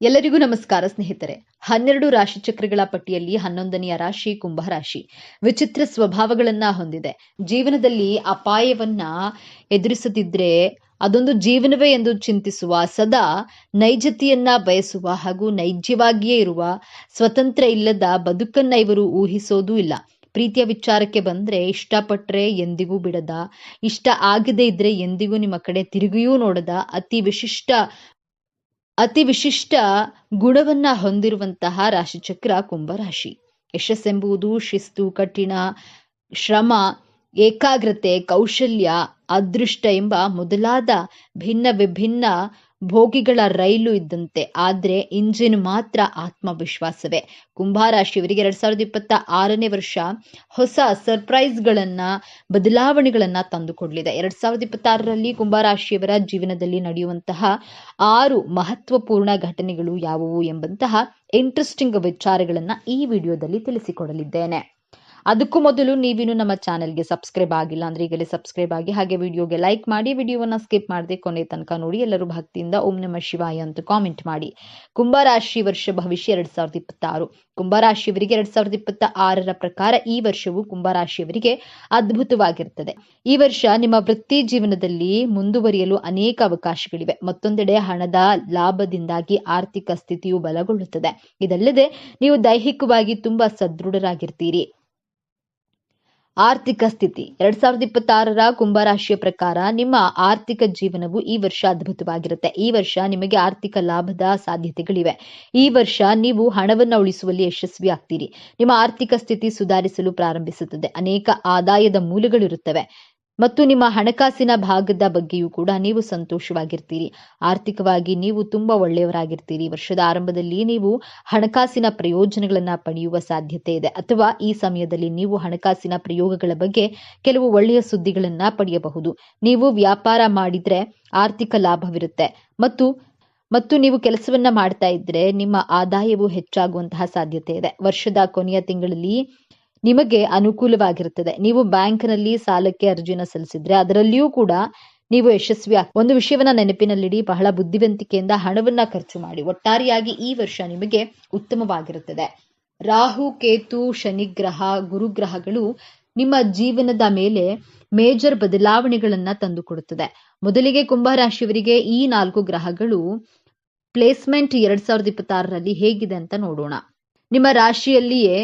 ಎಲ್ಲರಿಗೂ ನಮಸ್ಕಾರ ಸ್ನೇಹಿತರೆ. ಹನ್ನೆರಡು ರಾಶಿ ಚಕ್ರಗಳ ಪಟ್ಟಿಯಲ್ಲಿ ಹನ್ನೊಂದನೆಯ ರಾಶಿ ಕುಂಭ ರಾಶಿ. ವಿಚಿತ್ರ ಸ್ವಭಾವಗಳನ್ನ ಹೊಂದಿದೆ. ಜೀವನದಲ್ಲಿ ಅಪಾಯವನ್ನ ಎದುರಿಸದಿದ್ರೆ ಅದೊಂದು ಜೀವನವೇ ಎಂದು ಚಿಂತಿಸುವ, ಸದಾ ನೈಜತೆಯನ್ನ ಬಯಸುವ ಹಾಗೂ ನೈಜವಾಗಿಯೇ ಇರುವ, ಸ್ವತಂತ್ರ ಇಲ್ಲದ ಬದುಕನ್ನ ಇವರು ಊಹಿಸೋದೂ ಇಲ್ಲ. ಪ್ರೀತಿಯ ವಿಚಾರಕ್ಕೆ ಬಂದ್ರೆ ಇಷ್ಟಪಟ್ರೆ ಎಂದಿಗೂ ಬಿಡದ, ಇಷ್ಟ ಆಗದೇ ಇದ್ರೆ ಎಂದಿಗೂ ನಿಮ್ಮ ಕಡೆ ತಿರುಗಿಯೂ ನೋಡದ, ಅತಿ ವಿಶಿಷ್ಟ ಅತಿ ವಿಶಿಷ್ಟ ಗುಣವನ್ನ ಹೊಂದಿರುವಂತಹ ರಾಶಿಚಕ್ರ ಕುಂಭರಾಶಿ ಯಶಸ್ಸೆಂಬುದು ಶಿಸ್ತು, ಕಠಿಣ, ಶ್ರಮ, ಏಕಾಗ್ರತೆ, ಕೌಶಲ್ಯ, ಅದೃಷ್ಟ ಎಂಬ ಮೊದಲಾದ ಭಿನ್ನ ವಿಭಿನ್ನ ಭೋಗಿಗಳ ರೈಲು ಇದ್ದಂತೆ, ಆದ್ರೆ ಇಂಜಿನ್ ಮಾತ್ರ ಆತ್ಮವಿಶ್ವಾಸವೇ. ಕುಂಭರಾಶಿಯವರಿಗೆ ಎರಡ್ ಸಾವಿರದ ಇಪ್ಪತ್ತ ಆರನೇ ವರ್ಷ ಹೊಸ ಸರ್ಪ್ರೈಸ್ಗಳನ್ನ, ಬದಲಾವಣೆಗಳನ್ನ ತಂದುಕೊಡ್ಲಿದೆ. ಎರಡ್ ಸಾವಿರದ ಇಪ್ಪತ್ತಾರರಲ್ಲಿ ಕುಂಭರಾಶಿಯವರ ಜೀವನದಲ್ಲಿ ನಡೆಯುವಂತಹ ಆರು ಮಹತ್ವಪೂರ್ಣ ಘಟನೆಗಳು ಯಾವುವು ಎಂಬಂತಹ ಇಂಟ್ರೆಸ್ಟಿಂಗ್ ವಿಚಾರಗಳನ್ನ ಈ ವಿಡಿಯೋದಲ್ಲಿ ತಿಳಿಸಿಕೊಡಲಿದ್ದೇನೆ. ಅದಕ್ಕೂ ಮೊದಲು ನೀವಿನ್ನು ನಮ್ಮ ಚಾನೆಲ್ಗೆ ಸಬ್ಸ್ಕ್ರೈಬ್ ಆಗಿಲ್ಲ ಅಂದ್ರೆ ಈಗಲೇ ಸಬ್ಸ್ಕ್ರೈಬ್ ಆಗಿ, ಹಾಗೆ ವಿಡಿಯೋಗೆ ಲೈಕ್ ಮಾಡಿ, ವಿಡಿಯೋವನ್ನ ಸ್ಕಿಪ್ ಮಾಡದೆ ಕೊನೆ ತನಕ ನೋಡಿ, ಎಲ್ಲರೂ ಭಕ್ತಿಯಿಂದ ಓಂ ನಮ ಶಿವಾಯ ಅಂತ ಕಾಮೆಂಟ್ ಮಾಡಿ. ಕುಂಭರಾಶಿ ವರ್ಷ ಭವಿಷ್ಯ ಎರಡ್ ಸಾವಿರದ ಇಪ್ಪತ್ತಾರು. ಕುಂಭರಾಶಿಯವರಿಗೆ ಎರಡ್ ಸಾವಿರದ ಇಪ್ಪತ್ತ ಆರರ ಪ್ರಕಾರ ಈ ವರ್ಷವು ಕುಂಭರಾಶಿಯವರಿಗೆ ಅದ್ಭುತವಾಗಿರುತ್ತದೆ ಈ ವರ್ಷ ನಿಮ್ಮ ವೃತ್ತಿ ಜೀವನದಲ್ಲಿ ಮುಂದುವರಿಯಲು ಅನೇಕ ಅವಕಾಶಗಳಿವೆ. ಮತ್ತೊಂದೆಡೆ ಹಣದ ಲಾಭದಿಂದಾಗಿ ಆರ್ಥಿಕ ಸ್ಥಿತಿಯು ಬಲಗೊಳ್ಳುತ್ತದೆ. ಇದಲ್ಲದೆ, ನೀವು ದೈಹಿಕವಾಗಿ ತುಂಬಾ ಸದೃಢರಾಗಿರ್ತೀರಿ. ಆರ್ಥಿಕ ಸ್ಥಿತಿ. ಎರಡ್ ಸಾವಿರದ ಇಪ್ಪತ್ತಾರರ ಕುಂಭರಾಶಿಯ ಪ್ರಕಾರ ನಿಮ್ಮ ಆರ್ಥಿಕ ಜೀವನವು ಈ ವರ್ಷ ಅದ್ಭುತವಾಗಿರುತ್ತೆ. ಈ ವರ್ಷ ನಿಮಗೆ ಆರ್ಥಿಕ ಲಾಭದ ಸಾಧ್ಯತೆಗಳಿವೆ. ಈ ವರ್ಷ ನೀವು ಹಣವನ್ನು ಉಳಿಸುವಲ್ಲಿ ಯಶಸ್ವಿ ಆಗ್ತೀರಿ. ನಿಮ್ಮ ಆರ್ಥಿಕ ಸ್ಥಿತಿ ಸುಧಾರಿಸಲು ಪ್ರಾರಂಭಿಸುತ್ತದೆ. ಅನೇಕ ಆದಾಯದ ಮೂಲಗಳಿರುತ್ತವೆ. ಮತ್ತು ನಿಮ್ಮ ಹಣಕಾಸಿನ ಭಾಗದ ಬಗ್ಗೆಯೂ ಕೂಡ ನೀವು ಸಂತೋಷವಾಗಿರ್ತೀರಿ. ಆರ್ಥಿಕವಾಗಿ ನೀವು ತುಂಬಾ ಒಳ್ಳೆಯವರಾಗಿರ್ತೀರಿ. ವರ್ಷದ ಆರಂಭದಲ್ಲಿ ನೀವು ಹಣಕಾಸಿನ ಪ್ರಯೋಜನಗಳನ್ನ ಪಡೆಯುವ ಸಾಧ್ಯತೆ ಇದೆ. ಅಥವಾ ಈ ಸಮಯದಲ್ಲಿ ನೀವು ಹಣಕಾಸಿನ ಪ್ರಯೋಗಗಳ ಬಗ್ಗೆ ಕೆಲವು ಒಳ್ಳೆಯ ಸುದ್ದಿಗಳನ್ನ ಪಡೆಯಬಹುದು. ನೀವು ವ್ಯಾಪಾರ ಮಾಡಿದ್ರೆ ಆರ್ಥಿಕ ಲಾಭವಿರುತ್ತೆ. ಮತ್ತು ಮತ್ತು ನೀವು ಕೆಲಸವನ್ನ ಮಾಡ್ತಾ ಇದ್ರೆ ನಿಮ್ಮ ಆದಾಯವು ಹೆಚ್ಚಾಗುವಂತಹ ಸಾಧ್ಯತೆ ಇದೆ. ವರ್ಷದ ಕೊನೆಯ ತಿಂಗಳಲ್ಲಿ ನಿಮಗೆ ಅನುಕೂಲವಾಗಿರುತ್ತದೆ. ನೀವು ಬ್ಯಾಂಕ್ನಲ್ಲಿ ಸಾಲಕ್ಕೆ ಅರ್ಜಿನ ಸಲ್ಲಿಸಿದ್ರೆ ಅದರಲ್ಲಿಯೂ ಕೂಡ ನೀವು ಯಶಸ್ವಿ ಒಂದು ವಿಷಯವನ್ನ ನೆನಪಿನಲ್ಲಿಡಿ, ಬಹಳ ಬುದ್ಧಿವಂತಿಕೆಯಿಂದ ಹಣವನ್ನ ಖರ್ಚು ಮಾಡಿ. ಒಟ್ಟಾರೆಯಾಗಿ ಈ ವರ್ಷ ನಿಮಗೆ ಉತ್ತಮವಾಗಿರುತ್ತದೆ. ರಾಹು, ಕೇತು, ಶನಿಗ್ರಹ, ಗುರುಗ್ರಹಗಳು ನಿಮ್ಮ ಜೀವನದ ಮೇಲೆ ಮೇಜರ್ ಬದಲಾವಣೆಗಳನ್ನ ತಂದುಕೊಡುತ್ತದೆ. ಮೊದಲಿಗೆ ಕುಂಭರಾಶಿಯವರಿಗೆ ಈ ನಾಲ್ಕು ಗ್ರಹಗಳು ಪ್ಲೇಸ್ಮೆಂಟ್ ಎರಡ್ ಸಾವಿರದ ಇಪ್ಪತ್ತಾರರಲ್ಲಿ ಹೇಗಿದೆ ಅಂತ ನೋಡೋಣ. ನಿಮ್ಮ ರಾಶಿಯಲ್ಲಿಯೇ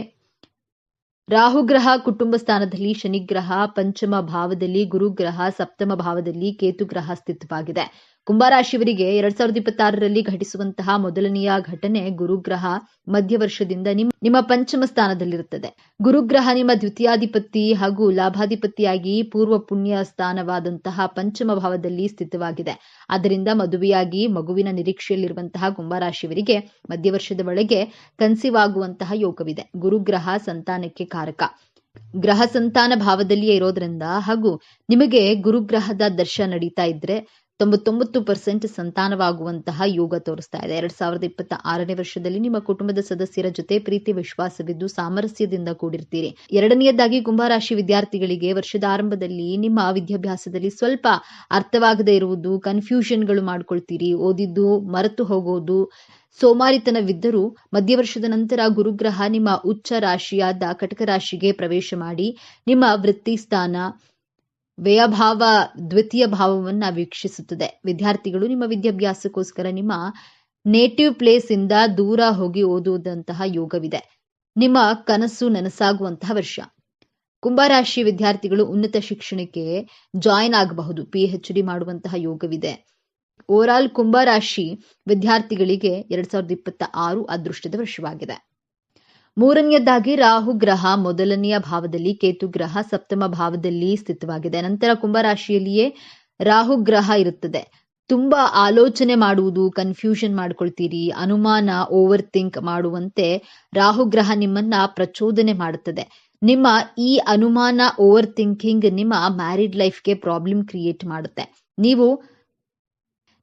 ರಾಹುಗ್ರಹ ಕುಟುಂಬ ಸ್ಥಾನದಲ್ಲಿ ಶನಿಗ್ರಹ ಪಂಚಮ ಭಾವದಲ್ಲಿ ಗುರುಗ್ರಹ ಸಪ್ತಮ ಭಾವದಲ್ಲಿ ಕೇತುಗ್ರಹ ಸ್ಥಿತವಾಗಿದೆ ಕುಂಭರಾಶಿಯವರಿಗೆ ಎರಡ್ ಸಾವಿರದ ಇಪ್ಪತ್ತಾರರಲ್ಲಿ ಘಟಿಸುವಂತಹ ಮೊದಲನೆಯ ಘಟನೆ ಗುರುಗ್ರಹ ಮಧ್ಯವರ್ಷದಿಂದ ನಿಮ್, ನಿಮ್ಮ ಪಂಚಮ ಸ್ಥಾನದಲ್ಲಿರುತ್ತದೆ. ಗುರುಗ್ರಹ ನಿಮ್ಮ ದ್ವಿತೀಯಾಧಿಪತಿ ಹಾಗೂ ಲಾಭಾಧಿಪತಿಯಾಗಿ ಪೂರ್ವ ಪುಣ್ಯ ಸ್ಥಾನವಾದಂತಹ ಪಂಚಮ ಭಾವದಲ್ಲಿ ಸ್ಥಿತವಾಗಿದೆ. ಆದ್ದರಿಂದ ಮದುವೆಯಾಗಿ ಮಗುವಿನ ನಿರೀಕ್ಷೆಯಲ್ಲಿರುವಂತಹ ಕುಂಭರಾಶಿಯವರಿಗೆ ಮಧ್ಯವರ್ಷದ ಒಳಗೆ ಕನ್ಸಿವಾಗುವಂತಹ ಯೋಗವಿದೆ. ಗುರುಗ್ರಹ ಸಂತಾನಕ್ಕೆ ಕಾರಕ. ಗ್ರಹ ಸಂತಾನ ಭಾವದಲ್ಲಿಯೇ ಇರೋದ್ರಿಂದ ಹಾಗೂ ನಿಮಗೆ ಗುರುಗ್ರಹದ ದರ್ಶ ನಡೀತಾ ಇದ್ರೆ ತೊಂಬತ್ತೊಂಬತ್ತು ಪರ್ಸೆಂಟ್ ಸಂತಾನವಾಗುವಂತಹ ಯೋಗ ತೋರಿಸ್ತಾ ಇದೆ. ಎರಡ್ ಸಾವಿರದ ಇಪ್ಪತ್ತ ಆರನೇ ವರ್ಷದಲ್ಲಿ ನಿಮ್ಮ ಕುಟುಂಬದ ಸದಸ್ಯರ ಜೊತೆ ಪ್ರೀತಿ, ವಿಶ್ವಾಸವಿದ್ದು ಸಾಮರಸ್ಯದಿಂದ ಕೂಡಿರ್ತೀರಿ. ಎರಡನೆಯದಾಗಿ, ಕುಂಭರಾಶಿ ವಿದ್ಯಾರ್ಥಿಗಳಿಗೆ ವರ್ಷದ ಆರಂಭದಲ್ಲಿ ನಿಮ್ಮ ವಿದ್ಯಾಭ್ಯಾಸದಲ್ಲಿ ಸ್ವಲ್ಪ ಅರ್ಥವಾಗದೇ ಇರುವುದು ಕನ್ಫ್ಯೂಷನ್ಗಳು ಮಾಡ್ಕೊಳ್ತೀರಿ. ಓದಿದ್ದು ಮರೆತು ಹೋಗೋದು, ಸೋಮಾರಿತನವಿದ್ದರೂ ಮಧ್ಯವರ್ಷದ ನಂತರ ಗುರುಗ್ರಹ ನಿಮ್ಮ ಉಚ್ಚ ರಾಶಿಯಾದ ಕಟಕ ರಾಶಿಗೆ ಪ್ರವೇಶ ಮಾಡಿ ನಿಮ್ಮ ವೃತ್ತಿ ಸ್ಥಾನ ವ್ಯಯಭಾವ, ದ್ವಿತೀಯ ಭಾವವನ್ನ ವೀಕ್ಷಿಸುತ್ತದೆ. ವಿದ್ಯಾರ್ಥಿಗಳು ನಿಮ್ಮ ವಿದ್ಯಾಭ್ಯಾಸಕ್ಕೋಸ್ಕರ ನಿಮ್ಮ ನೇಟಿವ್ ಪ್ಲೇಸ್ ಇಂದ ದೂರ ಹೋಗಿ ಓದುವುದಂತಹ ಯೋಗವಿದೆ. ನಿಮ್ಮ ಕನಸು ನನಸಾಗುವಂತಹ ವರ್ಷ. ಕುಂಭರಾಶಿ ವಿದ್ಯಾರ್ಥಿಗಳು ಉನ್ನತ ಶಿಕ್ಷಣಕ್ಕೆ ಜಾಯಿನ್ ಆಗಬಹುದು. ಪಿ ಎಚ್ ಡಿ ಮಾಡುವಂತಹ ಯೋಗವಿದೆ. ಓವರಾಲ್ ಕುಂಭರಾಶಿ ವಿದ್ಯಾರ್ಥಿಗಳಿಗೆ ಎರಡ್ ಸಾವಿರದ ಇಪ್ಪತ್ತ ಆರು ಅದೃಷ್ಟದ ವರ್ಷವಾಗಿದೆ. ಮೂರನೆಯದಾಗಿ ರಾಹು ಗ್ರಹ ಮೊದಲನೆಯ ಭಾವದಲ್ಲಿ ಕೇತು ಗ್ರಹ ಸಪ್ತಮ ಭಾವದಲ್ಲಿ ಸ್ಥಿತವಾಗಿದೆ. ನಂತರ ಕುಂಭರಾಶಿಯಲ್ಲಿಯೇ ರಾಹು ಗ್ರಹ ಇರುತ್ತದೆ. ತುಂಬಾ ಆಲೋಚನೆ ಮಾಡುವುದು ಕನ್ಫ್ಯೂಷನ್ ಮಾಡ್ಕೊಳ್ತೀರಿ, ಅನುಮಾನ ಓವರ್ ಥಿಂಕ್ ಮಾಡುವಂತೆ ರಾಹು ಗ್ರಹ ನಿಮ್ಮನ್ನ ಪ್ರಚೋದನೆ ಮಾಡುತ್ತದೆ. ನಿಮ್ಮ ಈ ಅನುಮಾನ ಓವರ್ ಥಿಂಕಿಂಗ್ ನಿಮ್ಮ ಮ್ಯಾರಿಡ್ ಲೈಫ್ಗೆ ಪ್ರಾಬ್ಲಮ್ ಕ್ರಿಯೇಟ್ ಮಾಡುತ್ತೆ. ನೀವು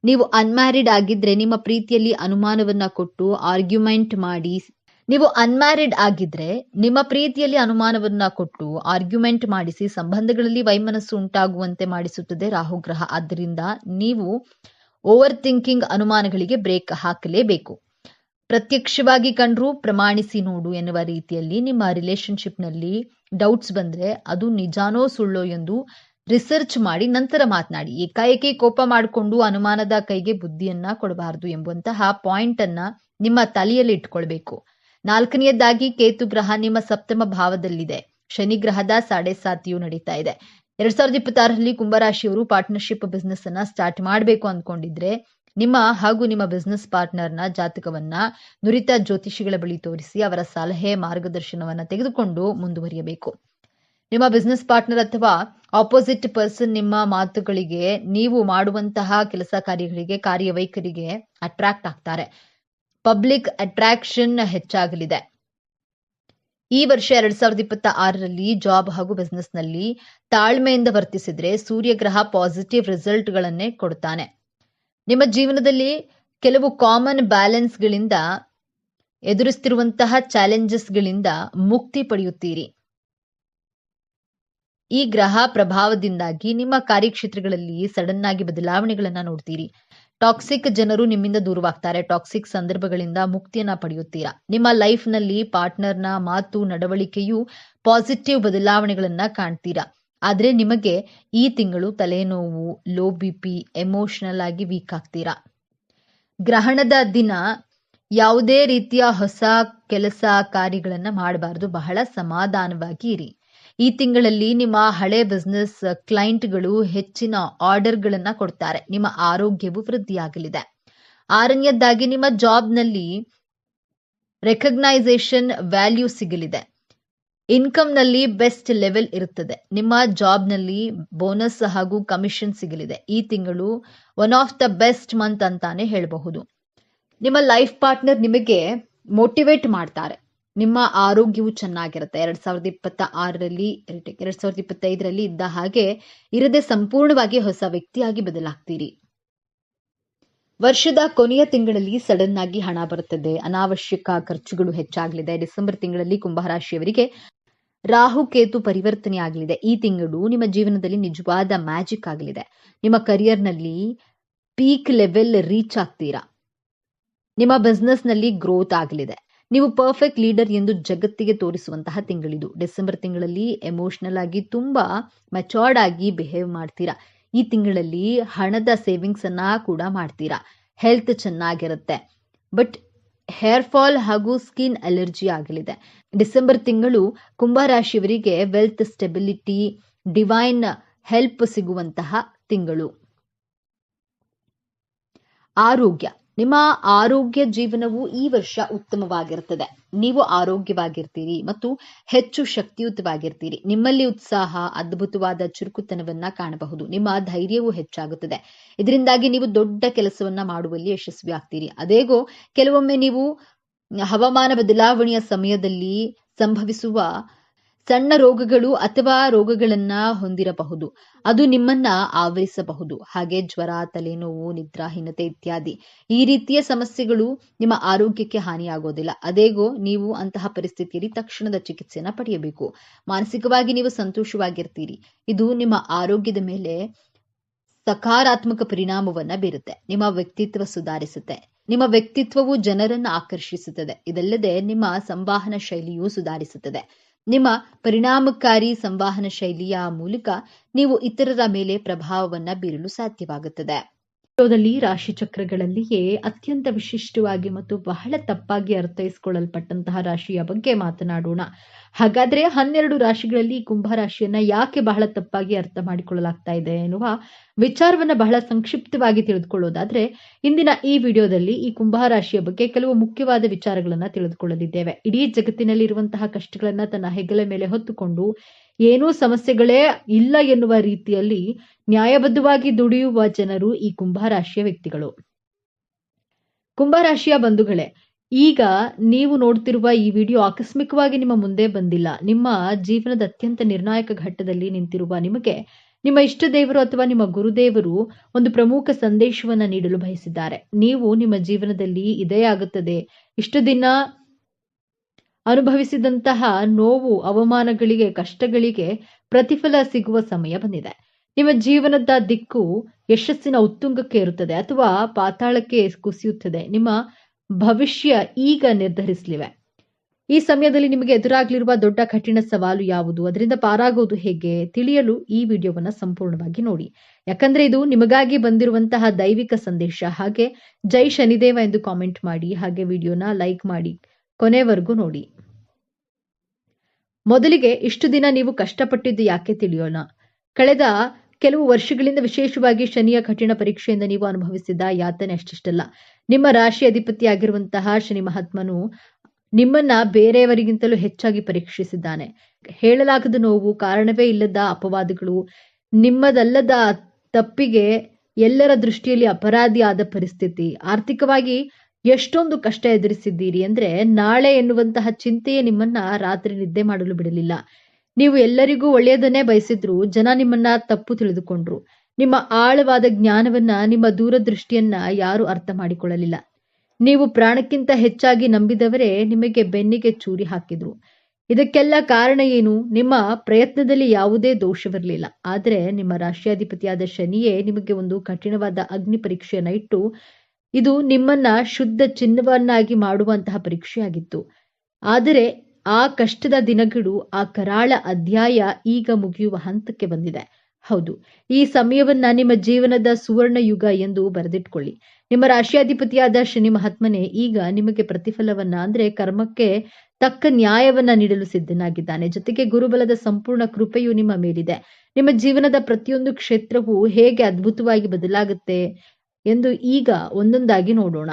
ನೀವು ಅನ್ಮ್ಯಾರಿಡ್ ಆಗಿದ್ರೆ ನಿಮ್ಮ ಪ್ರೀತಿಯಲ್ಲಿ ಅನುಮಾನವನ್ನ ಕೊಟ್ಟು ಆರ್ಗ್ಯುಮೆಂಟ್ ಮಾಡಿ ನೀವು ಅನ್ಮ್ಯಾರಿಡ್ ಆಗಿದ್ರೆ ನಿಮ್ಮ ಪ್ರೀತಿಯಲ್ಲಿ ಅನುಮಾನವನ್ನ ಕೊಟ್ಟು ಆರ್ಗ್ಯುಮೆಂಟ್ ಮಾಡಿಸಿ ಸಂಬಂಧಗಳಲ್ಲಿ ವೈಮನಸ್ಸು ಉಂಟಾಗುವಂತೆ ಮಾಡಿಸುತ್ತದೆ ರಾಹುಗ್ರಹ. ಆದ್ದರಿಂದ ನೀವು ಓವರ್ ಥಿಂಕಿಂಗ್ ಅನುಮಾನಗಳಿಗೆ ಬ್ರೇಕ್ ಹಾಕಲೇಬೇಕು. ಪ್ರತ್ಯಕ್ಷವಾಗಿ ಕಂಡ್ರು ಪ್ರಮಾಣಿಸಿ ನೋಡು ಎನ್ನುವ ರೀತಿಯಲ್ಲಿ ನಿಮ್ಮ ರಿಲೇಶನ್ಶಿಪ್ನಲ್ಲಿ ಡೌಟ್ಸ್ ಬಂದ್ರೆ ಅದು ನಿಜಾನೋ ಸುಳ್ಳೋ ಎಂದು ರಿಸರ್ಚ್ ಮಾಡಿ ನಂತರ ಮಾತನಾಡಿ. ಏಕಾಏಕಿ ಕೋಪ ಮಾಡಿಕೊಂಡು ಅನುಮಾನದ ಕೈಗೆ ಬುದ್ಧಿಯನ್ನ ಕೊಡಬಾರದು ಎಂಬಂತಹ ಪಾಯಿಂಟ್ ಅನ್ನ ನಿಮ್ಮ ತಲೆಯಲ್ಲಿ ಇಟ್ಕೊಳ್ಬೇಕು. ನಾಲ್ಕನೆಯದಾಗಿ ಕೇತು ಗ್ರಹ ನಿಮ್ಮ ಸಪ್ತಮ ಭಾವದಲ್ಲಿದೆ. ಶನಿ ಗ್ರಹದ ಸಾಡೆ ಸಾತಿಯು ನಡೀತಾ ಇದೆ. ಎರಡ್ ಸಾವಿರದ ಇಪ್ಪತ್ತಾರರಲ್ಲಿ ಕುಂಭರಾಶಿಯವರು ಪಾರ್ಟ್ನರ್ಶಿಪ್ ಬಿಸ್ನೆಸ್ ಅನ್ನ ಸ್ಟಾರ್ಟ್ ಮಾಡಬೇಕು ಅಂದ್ಕೊಂಡಿದ್ರೆ ನಿಮ್ಮ ಹಾಗೂ ನಿಮ್ಮ ಬಿಸ್ನೆಸ್ ಪಾರ್ಟ್ನರ್ನ ಜಾತಕವನ್ನ ನುರಿತ ಜ್ಯೋತಿಷಿಗಳ ಬಳಿ ತೋರಿಸಿ ಅವರ ಸಲಹೆ, ಮಾರ್ಗದರ್ಶನವನ್ನ ತೆಗೆದುಕೊಂಡು ಮುಂದುವರಿಯಬೇಕು. ನಿಮ್ಮ ಬಿಸ್ನೆಸ್ ಪಾರ್ಟ್ನರ್ ಅಥವಾ ಆಪೋಸಿಟ್ ಪರ್ಸನ್ ನಿಮ್ಮ ಮಾತುಗಳಿಗೆ, ನೀವು ಮಾಡುವಂತಹ ಕೆಲಸ ಕಾರ್ಯಗಳಿಗೆ, ಕಾರ್ಯವೈಖರಿಗೆ ಅಟ್ರಾಕ್ಟ್ ಆಗ್ತಾರೆ. ಪಬ್ಲಿಕ್ ಅಟ್ರಾಕ್ಷನ್ ಹೆಚ್ಚಾಗಲಿದೆ. ಈ ವರ್ಷ ಎರಡ್ ಸಾವಿರದ ಇಪ್ಪತ್ತ ಆರರಲ್ಲಿ ಜಾಬ್ ಹಾಗೂ ಬಿಸ್ನೆಸ್ನಲ್ಲಿ ತಾಳ್ಮೆಯಿಂದ ವರ್ತಿಸಿದ್ರೆ ಸೂರ್ಯಗ್ರಹ ಪಾಸಿಟಿವ್ ರಿಸಲ್ಟ್ ಗಳನ್ನೇ ಕೊಡ್ತಾನೆ. ನಿಮ್ಮ ಜೀವನದಲ್ಲಿ ಕೆಲವು ಕಾಮನ್ ಬ್ಯಾಲೆನ್ಸ್ಗಳಿಂದ ಎದುರಿಸ್ತಿರುವಂತಹ ಚಾಲೆಂಜಸ್ಗಳಿಂದ ಮುಕ್ತಿ ಪಡೆಯುತ್ತೀರಿ. ಈ ಗ್ರಹ ಪ್ರಭಾವದಿಂದಾಗಿ ನಿಮ್ಮ ಕಾರ್ಯಕ್ಷೇತ್ರಗಳಲ್ಲಿ ಸಡನ್ ಆಗಿ ಬದಲಾವಣೆಗಳನ್ನ ನೋಡ್ತೀರಿ. ಟಾಕ್ಸಿಕ್ ಜನರು ನಿಮ್ಮಿಂದ ದೂರವಾಗ್ತಾರೆ. ಟಾಕ್ಸಿಕ್ ಸಂದರ್ಭಗಳಿಂದ ಮುಕ್ತಿಯನ್ನ ಪಡೆಯುತ್ತೀರಾ? ನಿಮ್ಮ ಲೈಫ್ನಲ್ಲಿ ಪಾರ್ಟ್ನರ್ನ ಮಾತು, ನಡವಳಿಕೆಯು ಪಾಸಿಟಿವ್ ಬದಲಾವಣೆಗಳನ್ನ ಕಾಣ್ತೀರಾ? ಆದ್ರೆ ನಿಮಗೆ ಈ ತಿಂಗಳು ತಲೆನೋವು, ಲೋ ಬಿ ಪಿ, ಎಮೋಷನಲ್ ಆಗಿ ವೀಕ್ ಆಗ್ತೀರಾ? ಗ್ರಹಣದ ದಿನ ಯಾವುದೇ ರೀತಿಯ ಹೊಸ ಕೆಲಸ ಕಾರ್ಯಗಳನ್ನ ಮಾಡಬಾರದು. ಬಹಳ ಸಮಾಧಾನವಾಗಿ ಇರಿ. ಈ ತಿಂಗಳಲ್ಲಿ ನಿಮ್ಮ ಹಳೆ ಬಿಸ್ನೆಸ್ ಕ್ಲೈಂಟ್ಗಳು ಹೆಚ್ಚಿನ ಆರ್ಡರ್ಗಳನ್ನು ಕೊಡ್ತಾರೆ. ನಿಮ್ಮ ಆರೋಗ್ಯವು ವೃದ್ಧಿಯಾಗಲಿದೆ. ಆರನೆಯದಾಗಿ, ನಿಮ್ಮ ಜಾಬ್ನಲ್ಲಿ ರೆಕಗ್ನೈಸೇಷನ್ ವ್ಯಾಲ್ಯೂ ಸಿಗಲಿದೆ. ಇನ್ಕಮ್ನಲ್ಲಿ ಬೆಸ್ಟ್ ಲೆವೆಲ್ ಇರುತ್ತದೆ. ನಿಮ್ಮ ಜಾಬ್ನಲ್ಲಿ ಬೋನಸ್ ಹಾಗೂ ಕಮಿಷನ್ ಸಿಗಲಿದೆ. ಈ ತಿಂಗಳು one of the best month ಅಂತಾನೆ ಹೇಳಬಹುದು. ನಿಮ್ಮ ಲೈಫ್ ಪಾರ್ಟ್ನರ್ ನಿಮಗೆ ಮೋಟಿವೇಟ್ ಮಾಡ್ತಾರೆ. ನಿಮ್ಮ ಆರೋಗ್ಯವು ಚೆನ್ನಾಗಿರುತ್ತೆ. ಎರಡ್ ಸಾವಿರದ ಇಪ್ಪತ್ತ ಆರರಲ್ಲಿ ಎರಡ್ ಸಾವಿರದ ಇಪ್ಪತ್ತೈದರಲ್ಲಿ ಇದ್ದ ಹಾಗೆ ಇರದೆ ಸಂಪೂರ್ಣವಾಗಿ ಹೊಸ ವ್ಯಕ್ತಿಯಾಗಿ ಬದಲಾಗ್ತೀರಿ. ವರ್ಷದ ಕೊನೆಯ ತಿಂಗಳಲ್ಲಿ ಸಡನ್ ಆಗಿ ಹಣ ಬರುತ್ತದೆ. ಅನಾವಶ್ಯಕ ಖರ್ಚುಗಳು ಹೆಚ್ಚಾಗಲಿದೆ. ಡಿಸೆಂಬರ್ ತಿಂಗಳಲ್ಲಿ ಕುಂಭರಾಶಿಯವರಿಗೆ ರಾಹು ಕೇತು ಪರಿವರ್ತನೆ ಆಗಲಿದೆ. ಈ ತಿಂಗಳು ನಿಮ್ಮ ಜೀವನದಲ್ಲಿ ನಿಜವಾದ ಮ್ಯಾಜಿಕ್ ಆಗಲಿದೆ. ನಿಮ್ಮ ಕರಿಯರ್ನಲ್ಲಿ ಪೀಕ್ ಲೆವೆಲ್ ರೀಚ್ ಆಗ್ತೀರಾ. ನಿಮ್ಮ ಬಿಸ್ನೆಸ್ನಲ್ಲಿ ಗ್ರೋತ್ ಆಗಲಿದೆ. ನೀವು ಪರ್ಫೆಕ್ಟ್ ಲೀಡರ್ ಎಂದು ಜಗತ್ತಿಗೆ ತೋರಿಸುವಂತಹ ತಿಂಗಳಿದು. ಡಿಸೆಂಬರ್ ತಿಂಗಳಲ್ಲಿ ಎಮೋಷನಲ್ ಆಗಿ ತುಂಬಾ ಮೆಚೋರ್ಡ್ ಆಗಿ ಬಿಹೇವ್ ಮಾಡ್ತೀರಾ? ಈ ತಿಂಗಳಲ್ಲಿ ಹಣದ ಸೇವಿಂಗ್ಸ್ ಅನ್ನ ಕೂಡ ಮಾಡ್ತೀರಾ? ಹೆಲ್ತ್ ಚೆನ್ನಾಗಿರುತ್ತೆ. ಬಟ್ ಹೇರ್ ಫಾಲ್ ಹಾಗೂ ಸ್ಕಿನ್ ಅಲರ್ಜಿ ಆಗಲಿದೆ. ಡಿಸೆಂಬರ್ ತಿಂಗಳು ಕುಂಭರಾಶಿಯವರಿಗೆ ವೆಲ್ತ್ ಸ್ಟೆಬಿಲಿಟಿ ಡಿವೈನ್ ಹೆಲ್ಪ್ ಸಿಗುವಂತಹ ತಿಂಗಳು. ಆರೋಗ್ಯ. ನಿಮ್ಮ ಆರೋಗ್ಯ ಜೀವನವು ಈ ವರ್ಷ ಉತ್ತಮವಾಗಿರುತ್ತದೆ. ನೀವು ಆರೋಗ್ಯವಾಗಿರ್ತೀರಿ ಮತ್ತು ಹೆಚ್ಚು ಶಕ್ತಿಯುತವಾಗಿರ್ತೀರಿ. ನಿಮ್ಮಲ್ಲಿ ಉತ್ಸಾಹ, ಅದ್ಭುತವಾದ ಚುರುಕುತನವನ್ನ ಕಾಣಬಹುದು. ನಿಮ್ಮ ಧೈರ್ಯವು ಹೆಚ್ಚಾಗುತ್ತದೆ. ಇದರಿಂದಾಗಿ ನೀವು ದೊಡ್ಡ ಕೆಲಸವನ್ನ ಮಾಡುವಲ್ಲಿ ಯಶಸ್ವಿ ಆಗ್ತೀರಿ. ಅದೇಗೋ, ಕೆಲವೊಮ್ಮೆ ನೀವು ಹವಾಮಾನ ಬದಲಾವಣೆಯ ಸಮಯದಲ್ಲಿ ಸಂಭವಿಸುವ ಸಣ್ಣ ರೋಗಗಳು ಅಥವಾ ರೋಗಗಳನ್ನ ಹೊಂದಿರಬಹುದು. ಅದು ನಿಮ್ಮನ್ನ ಆವರಿಸಬಹುದು. ಹಾಗೆ ಜ್ವರ, ತಲೆನೋವು, ನಿದ್ರಾಹೀನತೆ ಇತ್ಯಾದಿ. ಈ ರೀತಿಯ ಸಮಸ್ಯೆಗಳು ನಿಮ್ಮ ಆರೋಗ್ಯಕ್ಕೆ ಹಾನಿಯಾಗೋದಿಲ್ಲ. ಅದೇಗೋ ನೀವು ಅಂತಹ ಪರಿಸ್ಥಿತಿಯಲ್ಲಿ ತಕ್ಷಣದ ಚಿಕಿತ್ಸೆನ ಪಡೆಯಬೇಕು. ಮಾನಸಿಕವಾಗಿ ನೀವು ಸಂತೋಷವಾಗಿರ್ತೀರಿ. ಇದು ನಿಮ್ಮ ಆರೋಗ್ಯದ ಮೇಲೆ ಸಕಾರಾತ್ಮಕ ಪರಿಣಾಮವನ್ನ ಬೀರುತ್ತೆ. ನಿಮ್ಮ ವ್ಯಕ್ತಿತ್ವ ಸುಧಾರಿಸುತ್ತೆ. ನಿಮ್ಮ ವ್ಯಕ್ತಿತ್ವವು ಜನರನ್ನ ಆಕರ್ಷಿಸುತ್ತದೆ. ಇದಲ್ಲದೆ ನಿಮ್ಮ ಸಂವಹನ ಶೈಲಿಯೂ ಸುಧಾರಿಸುತ್ತದೆ. ನಿಮ್ಮ ಪರಿಣಾಮಕಾರಿ ಸಂವಹನ ಶೈಲಿಯ ಮೂಲಕ ನೀವು ಇತರರ ಮೇಲೆ ಪ್ರಭಾವವನ್ನು ಬೀರಲು ಸಾಧ್ಯವಾಗುತ್ತದೆ. ರಾಶಿ ಚಕ್ರಗಳಲ್ಲಿಯೇ ಅತ್ಯಂತ ವಿಶಿಷ್ಟವಾಗಿ ಮತ್ತು ಬಹಳ ತಪ್ಪಾಗಿ ಅರ್ಥೈಸಿಕೊಳ್ಳಲ್ಪಟ್ಟಂತಹ ರಾಶಿಯ ಬಗ್ಗೆ ಮಾತನಾಡೋಣ. ಹಾಗಾದ್ರೆ ಹನ್ನೆರಡು ರಾಶಿಗಳಲ್ಲಿ ಕುಂಭ ರಾಶಿಯನ್ನ ಯಾಕೆ ಬಹಳ ತಪ್ಪಾಗಿ ಅರ್ಥ ಮಾಡಿಕೊಳ್ಳಲಾಗ್ತಾ ಇದೆ ಎನ್ನುವ ವಿಚಾರವನ್ನ ಬಹಳ ಸಂಕ್ಷಿಪ್ತವಾಗಿ ತಿಳಿದುಕೊಳ್ಳೋದಾದ್ರೆ, ಇಂದಿನ ಈ ವಿಡಿಯೋದಲ್ಲಿ ಈ ಕುಂಭ ರಾಶಿಯ ಬಗ್ಗೆ ಕೆಲವು ಮುಖ್ಯವಾದ ವಿಚಾರಗಳನ್ನ ತಿಳಿದುಕೊಳ್ಳಲಿದ್ದೇವೆ. ಇಡೀ ಜಗತ್ತಿನಲ್ಲಿರುವಂತಹ ಕಷ್ಟಗಳನ್ನ ತನ್ನ ಹೆಗಲ ಮೇಲೆ ಹೊತ್ತುಕೊಂಡು ಏನೂ ಸಮಸ್ಯೆಗಳೇ ಇಲ್ಲ ಎನ್ನುವ ರೀತಿಯಲ್ಲಿ ನ್ಯಾಯಬದ್ಧವಾಗಿ ದುಡಿಯುವ ಜನರು ಈ ಕುಂಭರಾಶಿಯ ವ್ಯಕ್ತಿಗಳು. ಕುಂಭರಾಶಿಯ ಬಂಧುಗಳೇ, ಈಗ ನೀವು ನೋಡ್ತಿರುವ ಈ ವಿಡಿಯೋ ಆಕಸ್ಮಿಕವಾಗಿ ನಿಮ್ಮ ಮುಂದೆ ಬಂದಿಲ್ಲ. ನಿಮ್ಮ ಜೀವನದ ಅತ್ಯಂತ ನಿರ್ಣಾಯಕ ಘಟ್ಟದಲ್ಲಿ ನಿಂತಿರುವ ನಿಮಗೆ, ನಿಮ್ಮ ಇಷ್ಟ ದೇವರು ಅಥವಾ ನಿಮ್ಮ ಗುರುದೇವರು ಒಂದು ಪ್ರಮುಖ ಸಂದೇಶವನ್ನು ನೀಡಲು ಬಯಸಿದ್ದಾರೆ. ನೀವು ನಿಮ್ಮ ಜೀವನದಲ್ಲಿ ಇದೇ ಆಗುತ್ತದೆ. ಇಷ್ಟು ದಿನ ಅನುಭವಿಸಿದಂತಹ ನೋವು, ಅವಮಾನಗಳಿಗೆ, ಕಷ್ಟಗಳಿಗೆ ಪ್ರತಿಫಲ ಸಿಗುವ ಸಮಯ ಬಂದಿದೆ. ನಿಮ್ಮ ಜೀವನದ ದಿಕ್ಕು ಯಶಸ್ಸಿನ ಉತ್ತುಂಗಕ್ಕೆ ಇರುತ್ತದೆ ಅಥವಾ ಪಾತಾಳಕ್ಕೆ ಕುಸಿಯುತ್ತದೆ. ನಿಮ್ಮ ಭವಿಷ್ಯ ಈಗ ನಿರ್ಧರಿಸಲಿವೆ. ಈ ಸಮಯದಲ್ಲಿ ನಿಮಗೆ ಎದುರಾಗಲಿರುವ ದೊಡ್ಡ ಕಠಿಣ ಸವಾಲು ಯಾವುದು? ಅದರಿಂದ ಪಾರಾಗೋದು ಹೇಗೆ? ತಿಳಿಯಲು ಈ ವಿಡಿಯೋವನ್ನ ಸಂಪೂರ್ಣವಾಗಿ ನೋಡಿ. ಯಾಕಂದ್ರೆ ಇದು ನಿಮಗಾಗಿ ಬಂದಿರುವಂತಹ ದೈವಿಕ ಸಂದೇಶ. ಹಾಗೆ ಜೈ ಶನಿದೇವ ಎಂದು ಕಾಮೆಂಟ್ ಮಾಡಿ, ಹಾಗೆ ವಿಡಿಯೋನ ಲೈಕ್ ಮಾಡಿ. ಕೊನೆವರೆಗೂ ನೋಡಿ. ಮೊದಲಿಗೆ ಇಷ್ಟು ದಿನ ನೀವು ಕಷ್ಟಪಟ್ಟಿದ್ದು ಯಾಕೆ ತಿಳಿಯೋಣ. ಕಳೆದ ಕೆಲವು ವರ್ಷಗಳಿಂದ ವಿಶೇಷವಾಗಿ ಶನಿಯ ಕಠಿಣ ಪರೀಕ್ಷೆಯಿಂದ ನೀವು ಅನುಭವಿಸಿದ ಯಾತನೆ ಅಷ್ಟಿಷ್ಟಲ್ಲ. ನಿಮ್ಮ ರಾಶಿ ಅಧಿಪತಿಯಾಗಿರುವಂತಹ ಶನಿ ಮಹಾತ್ಮನು ನಿಮ್ಮನ್ನ ಬೇರೆಯವರಿಗಿಂತಲೂ ಹೆಚ್ಚಾಗಿ ಪರೀಕ್ಷಿಸಿದ್ದಾನೆ. ಹೇಳಲಾಗದ ನೋವು, ಕಾರಣವೇ ಇಲ್ಲದ ಅಪವಾದಗಳು, ನಿಮ್ಮದಲ್ಲದ ತಪ್ಪಿಗೆ ಎಲ್ಲರ ದೃಷ್ಟಿಯಲ್ಲಿ ಅಪರಾಧಿ ಆದ ಪರಿಸ್ಥಿತಿ, ಆರ್ಥಿಕವಾಗಿ ಎಷ್ಟೊಂದು ಕಷ್ಟ ಎದುರಿಸಿದ್ದೀರಿ ಅಂದ್ರೆ ನಾಳೆ ಎನ್ನುವಂತಹ ಚಿಂತೆಯೇ ನಿಮ್ಮನ್ನ ರಾತ್ರಿ ನಿದ್ದೆ ಮಾಡಲು ಬಿಡಲಿಲ್ಲ. ನೀವು ಎಲ್ಲರಿಗೂ ಒಳ್ಳೆಯದನ್ನೇ ಬಯಸಿದ್ರು ಜನ ನಿಮ್ಮನ್ನ ತಪ್ಪು ತಿಳಿದುಕೊಂಡ್ರು. ನಿಮ್ಮ ಆಳವಾದ ಜ್ಞಾನವನ್ನ, ನಿಮ್ಮ ದೂರದೃಷ್ಟಿಯನ್ನ ಯಾರು ಅರ್ಥ ಮಾಡಿಕೊಳ್ಳಲಿಲ್ಲ. ನೀವು ಪ್ರಾಣಕ್ಕಿಂತ ಹೆಚ್ಚಾಗಿ ನಂಬಿದವರೇ ನಿಮಗೆ ಬೆನ್ನಿಗೆ ಚೂರಿ ಹಾಕಿದ್ರು. ಇದಕ್ಕೆಲ್ಲ ಕಾರಣ ಏನು? ನಿಮ್ಮ ಪ್ರಯತ್ನದಲ್ಲಿ ಯಾವುದೇ ದೋಷವಿರಲಿಲ್ಲ. ಆದರೆ ನಿಮ್ಮ ರಾಷ್ಟ್ರಾಧಿಪತಿಯಾದ ಶನಿಯೇ ನಿಮಗೆ ಒಂದು ಕಠಿಣವಾದ ಅಗ್ನಿ ಪರೀಕ್ಷೆಯನ್ನ ಇಟ್ಟು ಇದು ನಿಮ್ಮನ್ನ ಶುದ್ಧ ಚಿನ್ನವನ್ನಾಗಿ ಮಾಡುವಂತಹ ಪರೀಕ್ಷೆಯಾಗಿತ್ತು. ಆದರೆ ಆ ಕಷ್ಟದ ದಿನಗಳು, ಆ ಕರಾಳ ಅಧ್ಯಾಯ ಈಗ ಮುಗಿಯುವ ಹಂತಕ್ಕೆ ಬಂದಿದೆ. ಹೌದು, ಈ ಸಮಯವನ್ನ ನಿಮ್ಮ ಜೀವನದ ಸುವರ್ಣ ಯುಗ ಎಂದು ಬರೆದಿಟ್ಕೊಳ್ಳಿ. ನಿಮ್ಮ ರಾಶಿಯಾಧಿಪತಿಯಾದ ಶನಿ ಮಹಾತ್ಮನೆ ಈಗ ನಿಮಗೆ ಪ್ರತಿಫಲವನ್ನ, ಅಂದ್ರೆ ಕರ್ಮಕ್ಕೆ ತಕ್ಕ ನ್ಯಾಯವನ್ನ ನೀಡಲು ಸಿದ್ಧನಾಗಿದ್ದಾನೆ. ಜೊತೆಗೆ ಗುರುಬಲದ ಸಂಪೂರ್ಣ ಕೃಪೆಯು ನಿಮ್ಮ ಮೇಲಿದೆ. ನಿಮ್ಮ ಜೀವನದ ಪ್ರತಿಯೊಂದು ಕ್ಷೇತ್ರವೂ ಹೇಗೆ ಅದ್ಭುತವಾಗಿ ಬದಲಾಗುತ್ತೆ? ಎಂದು ಈಗ ಒಂದೊಂದಾಗಿ ನೋಡೋಣ.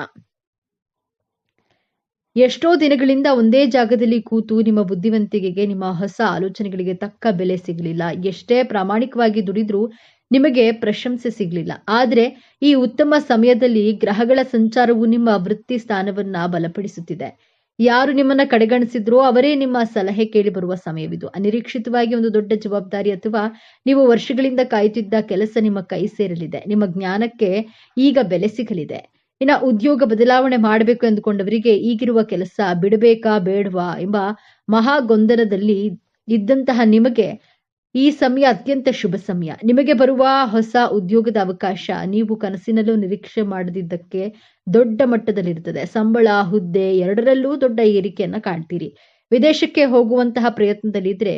ಎಷ್ಟೋ ದಿನಗಳಿಂದ ಒಂದೇ ಜಾಗದಲ್ಲಿ ಕೂತು ನಿಮ್ಮ ಬುದ್ಧಿವಂತಿಕೆಗೆ, ನಿಮ್ಮ ಹೊಸ ಆಲೋಚನೆಗಳಿಗೆ ತಕ್ಕ ಬೆಲೆ ಸಿಗಲಿಲ್ಲ. ಎಷ್ಟೇ ಪ್ರಾಮಾಣಿಕವಾಗಿ ದುಡಿದ್ರೂ ನಿಮಗೆ ಪ್ರಶಂಸೆ ಸಿಗಲಿಲ್ಲ. ಆದರೆ ಈ ಉತ್ತಮ ಸಮಯದಲ್ಲಿ ಗ್ರಹಗಳ ಸಂಚಾರವು ನಿಮ್ಮ ವೃತ್ತಿ ಸ್ಥಾನವನ್ನ ಬಲಪಡಿಸುತ್ತಿದೆ. ಯಾರು ನಿಮ್ಮನ್ನ ಕಡೆಗಣಿಸಿದ್ರೋ ಅವರೇ ನಿಮ್ಮ ಸಲಹೆ ಕೇಳಿ ಬರುವ ಸಮಯವಿದು. ಅನಿರೀಕ್ಷಿತವಾಗಿ ಒಂದು ದೊಡ್ಡ ಜವಾಬ್ದಾರಿ ಅಥವಾ ನೀವು ವರ್ಷಗಳಿಂದ ಕಾಯುತ್ತಿದ್ದ ಕೆಲಸ ನಿಮ್ಮ ಕೈ ಸೇರಲಿದೆ. ನಿಮ್ಮ ಜ್ಞಾನಕ್ಕೆ ಈಗ ಬೆಲೆ ಸಿಗಲಿದೆ. ಇನ್ನ ಉದ್ಯೋಗ ಬದಲಾವಣೆ ಮಾಡಬೇಕು ಎಂದುಕೊಂಡವರಿಗೆ ಈಗಿರುವ ಕೆಲಸ ಬಿಡಬೇಕಾ ಬೇಡವಾ ಎಂಬ ಮಹಾ ಗೊಂದಲದಲ್ಲಿ ಇದ್ದಂತಹ ನಿಮಗೆ ಈ ಸಮಯ ಅತ್ಯಂತ ಶುಭ ಸಮಯ. ನಿಮಗೆ ಬರುವ ಹೊಸ ಉದ್ಯೋಗದ ಅವಕಾಶ ನೀವು ಕನಸಿನಲ್ಲೂ ನಿರೀಕ್ಷೆ ಮಾಡದಿದ್ದಕ್ಕೆ ದೊಡ್ಡ ಮಟ್ಟದಲ್ಲಿರುತ್ತದೆ. ಸಂಬಳ, ಹುದ್ದೆ ಎರಡರಲ್ಲೂ ದೊಡ್ಡ ಏರಿಕೆಯನ್ನ ಕಾಣ್ತೀರಿ. ವಿದೇಶಕ್ಕೆ ಹೋಗುವಂತಹ ಪ್ರಯತ್ನದಲ್ಲಿದ್ರೆ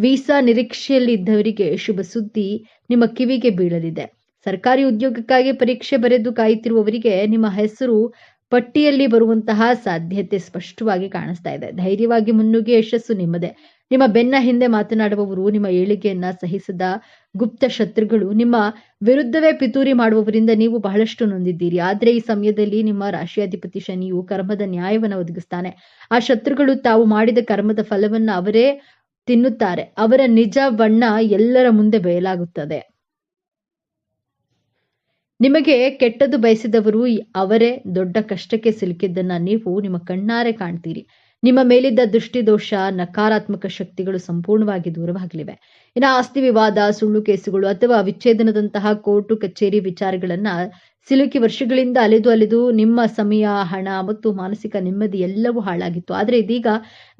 ವೀಸಾ ನಿರೀಕ್ಷೆಯಲ್ಲಿ ಇದ್ದವರಿಗೆ ಶುಭ ಸುದ್ದಿ ನಿಮ್ಮ ಕಿವಿಗೆ ಬೀಳಲಿದೆ. ಸರ್ಕಾರಿ ಉದ್ಯೋಗಕ್ಕಾಗಿ ಪರೀಕ್ಷೆ ಬರೆದು ಕಾಯುತ್ತಿರುವವರಿಗೆ ನಿಮ್ಮ ಹೆಸರು ಪಟ್ಟಿಯಲ್ಲಿ ಬರುವಂತಹ ಸಾಧ್ಯತೆ ಸ್ಪಷ್ಟವಾಗಿ ಕಾಣಿಸ್ತಾ ಇದೆ. ಧೈರ್ಯವಾಗಿ ಮುನ್ನುಗ್ಗಿ ಯಶಸ್ಸು ನಿಮ್ಮದೇ. ನಿಮ್ಮ ಬೆನ್ನ ಹಿಂದೆ ಮಾತನಾಡುವವರು ನಿಮ್ಮ ಏಳಿಗೆಯನ್ನ ಸಹಿಸದ ಗುಪ್ತ ಶತ್ರುಗಳು. ನಿಮ್ಮ ವಿರುದ್ಧವೇ ಪಿತೂರಿ ಮಾಡುವವರಿಂದ ನೀವು ಬಹಳಷ್ಟು ನೊಂದಿದ್ದೀರಿ. ಆದ್ರೆ ಈ ಸಮಯದಲ್ಲಿ ನಿಮ್ಮ ರಾಶಿಯಾಧಿಪತಿ ಶನಿಯು ಕರ್ಮದ ನ್ಯಾಯವನ್ನು ಒದಗಿಸ್ತಾನೆ. ಆ ಶತ್ರುಗಳು ತಾವು ಮಾಡಿದ ಕರ್ಮದ ಫಲವನ್ನ ಅವರೇ ತಿನ್ನುತ್ತಾರೆ. ಅವರ ನಿಜ ಬಣ್ಣ ಎಲ್ಲರ ಮುಂದೆ ಬಯಲಾಗುತ್ತದೆ ನಿಮಗೆ ಕೆಟ್ಟದ್ದು ಬಯಸಿದವರು ಅವರೇ ದೊಡ್ಡ ಕಷ್ಟಕ್ಕೆ ಸಿಲುಕಿದ್ದನ್ನ ನೀವು ನಿಮ್ಮ ಕಣ್ಣಾರೆ ಕಾಣ್ತೀರಿ. ನಿಮ್ಮ ಮೇಲಿದ್ದ ದೃಷ್ಟಿದೋಷ, ನಕಾರಾತ್ಮಕ ಶಕ್ತಿಗಳು ಸಂಪೂರ್ಣವಾಗಿ ದೂರವಾಗಲಿವೆ. ಇನ್ನು ಆಸ್ತಿ ವಿವಾದ, ಸುಳ್ಳು ಕೇಸುಗಳು ಅಥವಾ ವಿಚ್ಛೇದನದಂತಹ ಕೋರ್ಟು, ಕಚೇರಿ ವಿಚಾರಗಳನ್ನ ಸಿಲುಕಿ ವರ್ಷಗಳಿಂದ ಅಲೆದು ಅಲೆದು ನಿಮ್ಮ ಸಮಯ, ಹಣ ಮತ್ತು ಮಾನಸಿಕ ನೆಮ್ಮದಿ ಎಲ್ಲವೂ ಹಾಳಾಗಿತ್ತು. ಆದರೆ ಇದೀಗ